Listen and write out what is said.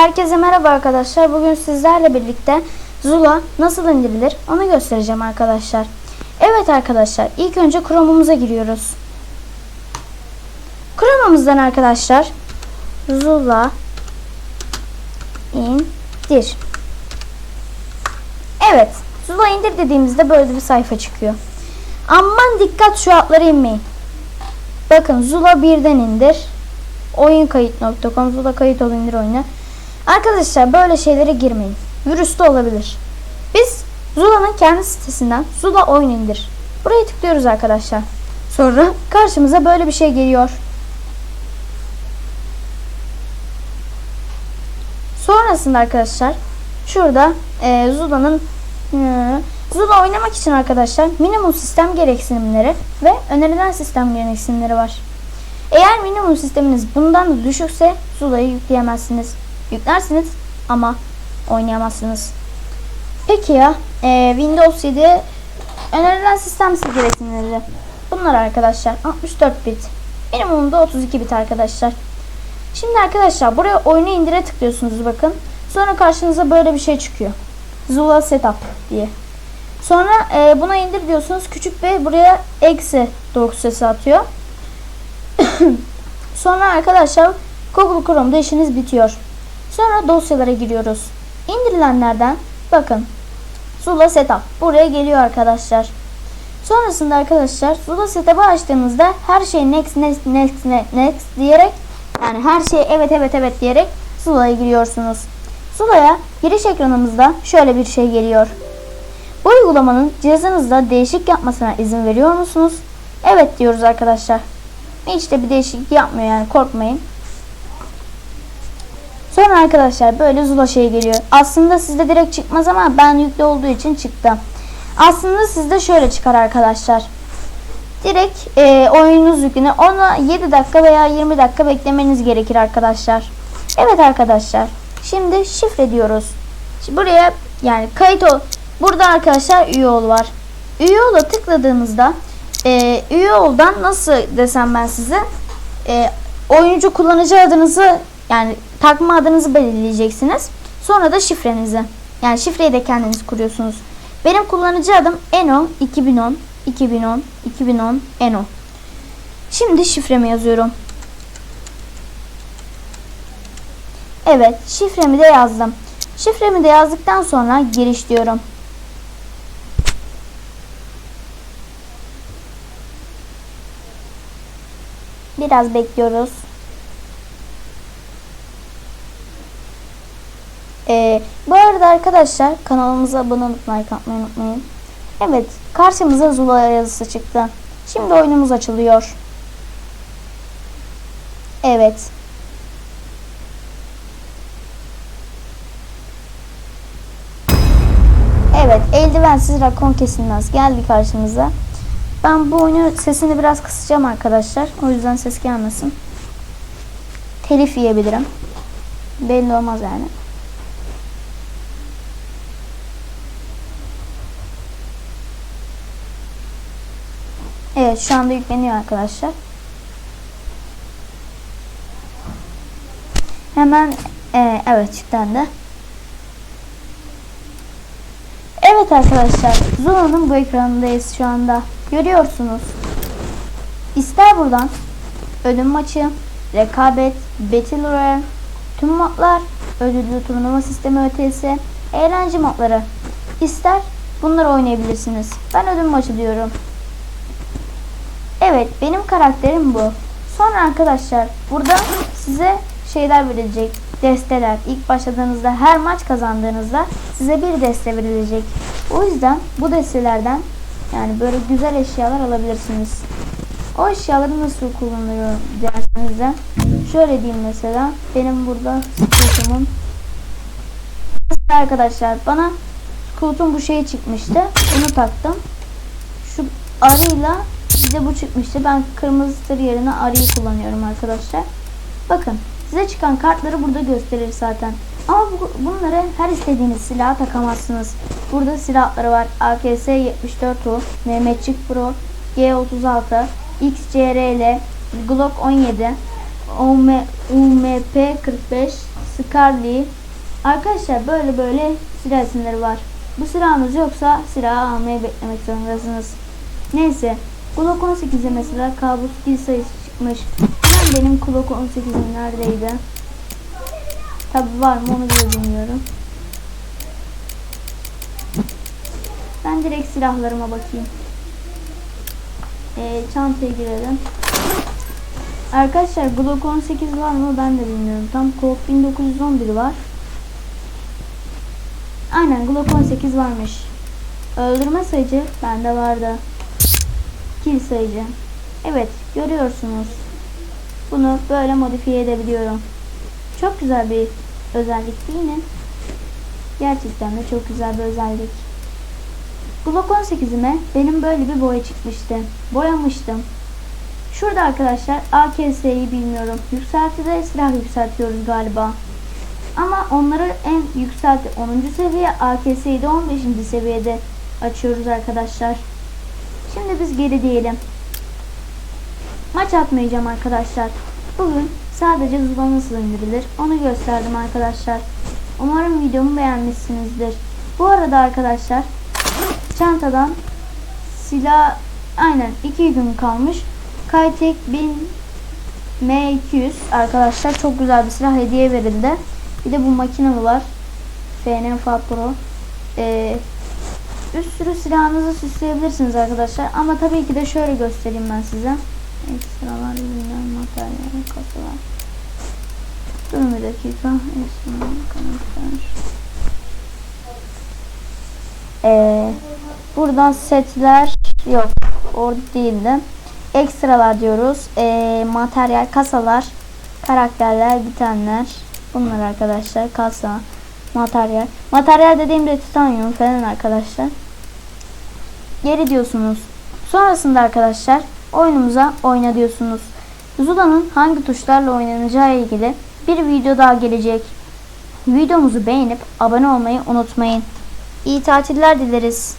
Herkese merhaba arkadaşlar. Bugün sizlerle birlikte Zula nasıl indirilir onu göstereceğim arkadaşlar. Evet arkadaşlar ilk önce Chrome'umuza giriyoruz. Chrome'umuzdan arkadaşlar Zula indir. Evet Zula indir dediğimizde böyle bir sayfa çıkıyor. Aman dikkat şu atlara inmeyin. Bakın Zula birden indir. Oyunkayıt.com Zula kayıt ol indir oyunu. Arkadaşlar böyle şeylere girmeyin. Virüs de olabilir. Biz Zula'nın kendi sitesinden Zula oyun indir. Buraya tıklıyoruz arkadaşlar. Sonra karşımıza böyle bir şey geliyor. Sonrasında arkadaşlar şurada e, Zula'nın e, Zula oynamak için arkadaşlar minimum sistem gereksinimleri ve önerilen sistem gereksinimleri var. Eğer minimum sisteminiz bundan da düşükse Zula'yı yükleyemezsiniz. Yüklersiniz ama oynayamazsınız. Peki ya e, Windows 7 önerilen sistem gereksinimleri. Bunlar arkadaşlar 64 bit. Minimumda 32 bit arkadaşlar. Şimdi arkadaşlar buraya oyunu indire tıklıyorsunuz bakın. Sonra karşınıza böyle bir şey çıkıyor. Zula Setup diye. Sonra e, buna indir diyorsunuz. Küçük ve buraya eksi sesi atıyor. Sonra arkadaşlar Google Chrome'da işiniz bitiyor. Sonra dosyalara giriyoruz. İndirilenlerden bakın Zula Setup buraya geliyor arkadaşlar. Sonrasında arkadaşlar Zula Setup'ı açtığınızda her şey next next next, next diyerek yani her şey evet evet evet diyerek Zula'ya giriyorsunuz. Zula'ya giriş ekranımızda şöyle bir şey geliyor. Bu uygulamanın cihazınızda değişik yapmasına izin veriyor musunuz? Evet diyoruz arkadaşlar. Hiç de bir değişiklik yapmıyor yani korkmayın. Sonra arkadaşlar böyle Zula şey geliyor. Aslında sizde direkt çıkmaz ama ben yüklü olduğu için çıktı. Aslında sizde şöyle çıkar arkadaşlar. Direkt e, oyununuz yükünü ona 7 dakika veya 20 dakika beklemeniz gerekir arkadaşlar. Evet arkadaşlar. Şimdi şifre diyoruz. Şimdi buraya yani kayıt ol. Burada arkadaşlar üye ol var. Üye ol'a tıkladığınızda e, üye ol'dan nasıl desem ben size e, oyuncu kullanıcı adınızı yani takma adınızı belirleyeceksiniz. Sonra da şifrenizi. Yani şifreyi de kendiniz kuruyorsunuz. Benim kullanıcı adım Eno 2010 2010 2010 Eno. Şimdi şifremi yazıyorum. Evet, şifremi de yazdım. Şifremi de yazdıktan sonra giriş diyorum. Biraz bekliyoruz. Ee, bu arada arkadaşlar kanalımıza abone olup like atmayı unutmayın. Evet karşımıza Zula yazısı çıktı. Şimdi oyunumuz açılıyor. Evet. Evet eldivensiz rakon kesilmez geldi karşımıza. Ben bu oyunun sesini biraz kısacağım arkadaşlar. O yüzden ses gelmesin. Telif yiyebilirim. Belli olmaz yani. Evet şu anda yükleniyor arkadaşlar. Hemen e, evet yüklendi. Evet arkadaşlar Zula'nın bu ekranındayız şu anda. Görüyorsunuz. İster buradan ödül maçı, rekabet, battle royale, tüm modlar, ödüllü turnuva sistemi ötesi, eğlence modları. İster bunları oynayabilirsiniz. Ben ödül maçı diyorum. Evet benim karakterim bu. Sonra arkadaşlar burada size şeyler verilecek. Desteler. İlk başladığınızda her maç kazandığınızda size bir deste verilecek. O yüzden bu destelerden yani böyle güzel eşyalar alabilirsiniz. O eşyaları nasıl kullanılıyor derseniz de şöyle diyeyim mesela benim burada skutumun mesela arkadaşlar bana skutun bu şeyi çıkmıştı. Bunu taktım. Şu arıyla bize bu çıkmıştı. Ben kırmızı tır yerine arıyı kullanıyorum arkadaşlar. Bakın size çıkan kartları burada gösterir zaten. Ama bu, bunları her istediğiniz silaha takamazsınız. Burada silahları var. AKS 74U, Mehmetçik Pro, G36, XCRL, Glock 17, UM, UMP 45, Scarly. Arkadaşlar böyle böyle silah isimleri var. Bu silahınız yoksa silahı almayı beklemek zorundasınız. Neyse. Glock 18'e mesela kabus kill sayısı çıkmış. Ben benim Glock 18'im neredeydi? Tabi var mı onu bile bilmiyorum. Ben direkt silahlarıma bakayım. Ee, çantaya girelim. Arkadaşlar Glock 18 var mı ben de bilmiyorum. Tam Colt 1911 var. Aynen Glock 18 varmış. Öldürme sayıcı bende vardı. Kill sayıcı. Evet görüyorsunuz. Bunu böyle modifiye edebiliyorum. Çok güzel bir özellik değil mi? Gerçekten de çok güzel bir özellik. Glock 18'ime benim böyle bir boya çıkmıştı. Boyamıştım. Şurada arkadaşlar AKS'yi bilmiyorum. Yükseltide silah yükseltiyoruz galiba. Ama onları en yükselti 10. seviye AKS'yi de 15. seviyede açıyoruz arkadaşlar. Şimdi biz geri diyelim. Maç atmayacağım arkadaşlar. Bugün sadece Zula nasıl indirilir onu gösterdim arkadaşlar. Umarım videomu beğenmişsinizdir. Bu arada arkadaşlar çantadan silah aynen 2 gün kalmış. Kaytek 1000 M200 arkadaşlar çok güzel bir silah hediye verildi. Bir de bu makinalı var. FN Pro. Ee, bir sürü silahınızı süsleyebilirsiniz arkadaşlar. Ama tabii ki de şöyle göstereyim ben size. Ekstralar, ürünler, materyal, kasalar. Durun bir dakika. Ekstralar, kanıtlar. Ee, buradan setler yok. Orada değildi. Ekstralar diyoruz. Ee, materyal, kasalar, karakterler, bitenler. Bunlar arkadaşlar. Kasa, materyal. Materyal dediğimde titanyum falan arkadaşlar. Geri diyorsunuz. Sonrasında arkadaşlar oyunumuza oyna diyorsunuz. Zula'nın hangi tuşlarla oynanacağı ilgili bir video daha gelecek. Videomuzu beğenip abone olmayı unutmayın. İyi tatiller dileriz.